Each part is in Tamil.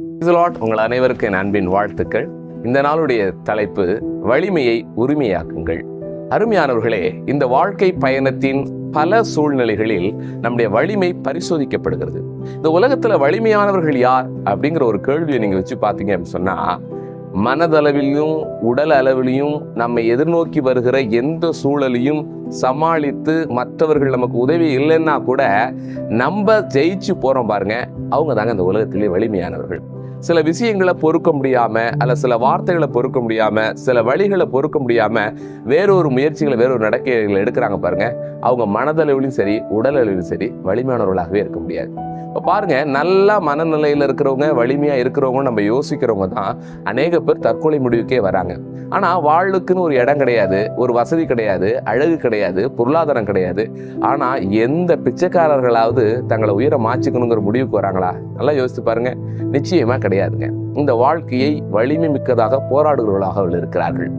உங்கள் அனைவருக்கும் என் அன்பின் வாழ்த்துக்கள். இந்த நாளுடைய தலைப்பு வலிமையை உரிமையாக்குங்கள். அருமையானவர்களே இந்த வாழ்க்கை பயணத்தின் பல சூழ்நிலைகளில் நம்முடைய வலிமை பரிசோதிக்கப்படுகிறது. இந்த உலகத்துல வலிமையானவர்கள் யார் அப்படிங்கிற ஒரு கேள்வியை நீங்க வச்சு பார்த்தீங்க அப்படின்னு சொன்னா மனதளவிலும் உடல் அளவிலையும் நம்மை எதிர்நோக்கி வருகிற எந்த சூழலையும் சமாளித்து மற்றவர்கள் நமக்கு உதவி இல்லைன்னா கூட நம்ம ஜெயிச்சு போகிறோம் பாருங்க. அவங்க தாங்க இந்த உலகத்திலே வலிமையானவர்கள். சில விஷயங்களை பொறுக்க முடியாமல் அல்ல சில வார்த்தைகளை பொறுக்க முடியாமல் சில வழிகளை பொறுக்க முடியாமல் வேறொரு முயற்சிகளை வேறொரு நடக்கைகளை எடுக்கிறாங்க பாருங்கள் அவங்க மனதளவிலும் சரி உடல் அளவிலும் சரி வலிமையானவர்களாகவே இருக்க முடியாது. இப்போ பாருங்கள் நல்லா மனநிலையில் இருக்கிறவங்க வலிமையாக இருக்கிறவங்க நம்ம யோசிக்கிறவங்க தான் அநேக பேர் தற்கொலை முடிவுக்கே வராங்க. ஆனால் வாழ்வுக்குன்னு ஒரு இடம் கிடையாது ஒரு வசதி கிடையாது அழகு கிடையாது பொருளாதாரம் கிடையாது. ஆனால் எந்த பிச்சைக்காரர்களாவது தங்களை உயிரை மாச்சிக்கணுங்கிற முடிவுக்கு வராங்களா? நல்லா யோசித்து பாருங்க. நிச்சயமாக கிடையாதுங்க. இந்த வாழ்க்கையை வலிமை மிக்கதாக போராடுகிறவர்களாக அவர்கள் இருக்கிறார்கள்.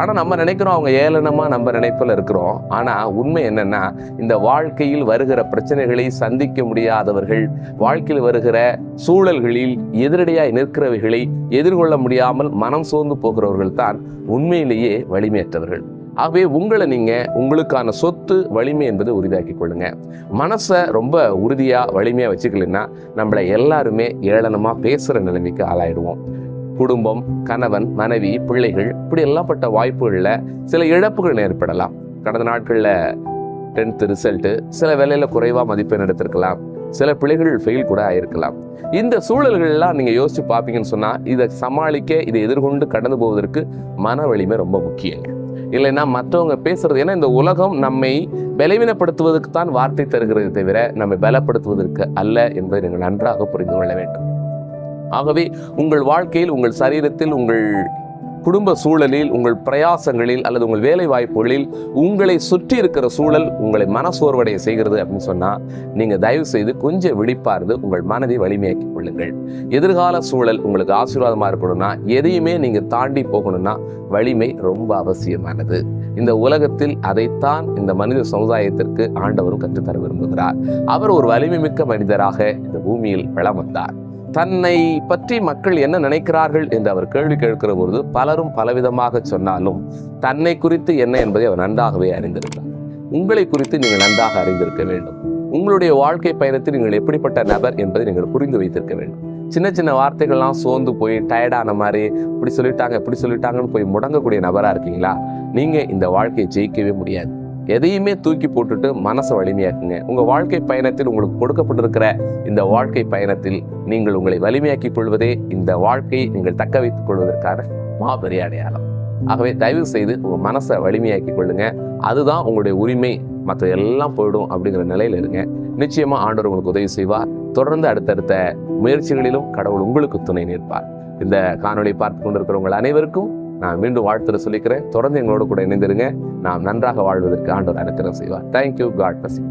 ஆனால் நம்ம நினைக்கிறோம் அவங்க ஏளனமாக நம்ம நினைப்பில் இருக்கிறோம். ஆனால் உண்மை என்னென்னா இந்த வாழ்க்கையில் வருகிற பிரச்சனைகளை சந்திக்க முடியாதவர்கள் வாழ்க்கையில் வருகிற சூழல்களில் எதிரடியாய் நிற்கிறவைகளை எதிர்கொள்ள முடியாமல் மனம் சோர்ந்து போகிறவர்கள் தான் உண்மையிலேயே வலிமையற்றவர்கள். ஆகவே உங்களை நீங்கள் உங்களுக்கான சொத்து வலிமை என்பதை உறுதியாக்கி கொள்ளுங்க. மனசை ரொம்ப உறுதியாக வலிமையாக வச்சுக்கலன்னா நம்மளை எல்லாருமே ஏளனமாக பேசுகிற நிலைமைக்கு ஆளாயிடுவோம். குடும்பம் கணவன் மனைவி பிள்ளைகள் இப்படி எல்லாப்பட்ட வாய்ப்புகளில் சில இழப்புகள் ஏற்படலாம். கடந்த நாட்களில் டென்த்து ரிசல்ட்டு சில வேலையில் குறைவாக மதிப்பெண் எடுத்திருக்கலாம். சில பிள்ளைகள் ஃபெயில் கூட ஆயிருக்கலாம். இந்த சூழல்கள்லாம் நீங்கள் யோசித்து பார்ப்பீங்கன்னு சொன்னால் இதை சமாளிக்க இதை எதிர்கொண்டு கடந்து போவதற்கு மன வலிமை ரொம்ப முக்கியங்க. இல்லைன்னா மற்றவங்க பேசுறது ஏன்னா இந்த உலகம் நம்மை பலவீனப்படுத்துவதற்கு தான் வார்த்தை தருகிறது தவிர நம்மை பலப்படுத்துவதற்கு அல்ல என்பதை நீங்கள் நன்றாக புரிந்து கொள்ள வேண்டும். ஆகவே உங்கள் வாழ்க்கையில் உங்கள் சரீரத்தில் உங்கள் குடும்ப சூழலில் உங்கள் பிரயாசங்களில் அல்லது உங்கள் வேலை வாய்ப்புகளில் உங்களை சுற்றி இருக்கிற சூழல் உங்களை மனசோர்வடைய செய்கிறது அப்படின்னு சொன்னால் நீங்கள் தயவு செய்து கொஞ்சம் விழிப்பார்ந்து உங்கள் மனதை வலிமையாக்கி கொள்ளுங்கள். எதிர்கால சூழல் உங்களுக்கு ஆசீர்வாதமாக இருக்கணும்னா எதையுமே நீங்கள் தாண்டி போகணும்னா வலிமை ரொம்ப அவசியமானது. இந்த உலகத்தில் அதைத்தான் இந்த மனித சமுதாயத்திற்கு ஆண்டவரும் கற்றுத்தர விரும்புகிறார். அவர் ஒரு வலிமை மிக்க மனிதராக இந்த பூமியில் வளம் வந்தார். தன்னை பற்றி மக்கள் என்ன நினைக்கிறார்கள் என்று அவர் கேள்வி கேட்கிற பொழுது பலரும் பலவிதமாக சொன்னாலும் தன்னை குறித்து என்ன என்பதை அவர் நன்றாகவே அறிந்திருக்கிறார். உங்களை குறித்து நீங்கள் நன்றாக அறிந்திருக்க வேண்டும். உங்களுடைய வாழ்க்கை பயணத்தில் நீங்கள் எப்படிப்பட்ட நபர் என்பதை நீங்கள் புரிந்து வைத்திருக்க வேண்டும். சின்ன சின்ன வார்த்தைகள்லாம் சோர்ந்து போய் டயர்டான மாதிரி இப்படி சொல்லிட்டாங்க இப்படி சொல்லிட்டாங்கன்னு போய் முடங்கக்கூடிய நபராக இருக்கீங்களா? நீங்கள் இந்த வாழ்க்கையை ஜெயிக்கவே முடியாது. எதையுமே தூக்கி போட்டுட்டு மனசை வலிமையாக்குங்க. உங்கள் வாழ்க்கை பயணத்தில் உங்களுக்கு கொடுக்கப்பட்டிருக்கிற இந்த வாழ்க்கை பயணத்தில் நீங்கள் உங்களை வலிமையாக்கிக் கொள்வதே இந்த வாழ்க்கையை நீங்கள் தக்க வைத்துக் கொள்வதற்கான மாபெரிய அடையாளம். ஆகவே தயவு செய்து உங்கள் மனசை வலிமையாக்கி கொள்ளுங்க. அதுதான் உங்களுடைய உரிமை. மற்ற எல்லாம் போயிடும் அப்படிங்கிற நிலையில் இருங்க. நிச்சயமா ஆண்டவர் உங்களுக்கு உதவி செய்வார். தொடர்ந்து அடுத்தடுத்த முயற்சிகளிலும் கடவுள் உங்களுக்கு துணை நிற்பார். இந்த காணொலியை பார்த்து கொண்டிருக்கிறவங்கள் அனைவருக்கும் நான் மீண்டும் வாழ்த்துற சொல்லிக்கிறேன். தொடர்ந்து எங்களோட கூட இணைந்திருங்க. நாம் நன்றாக வாழ்வதற்கு ஆண்டவர் அனுக்கிறம் செய்வார். தேங்க்யூ காட் பசி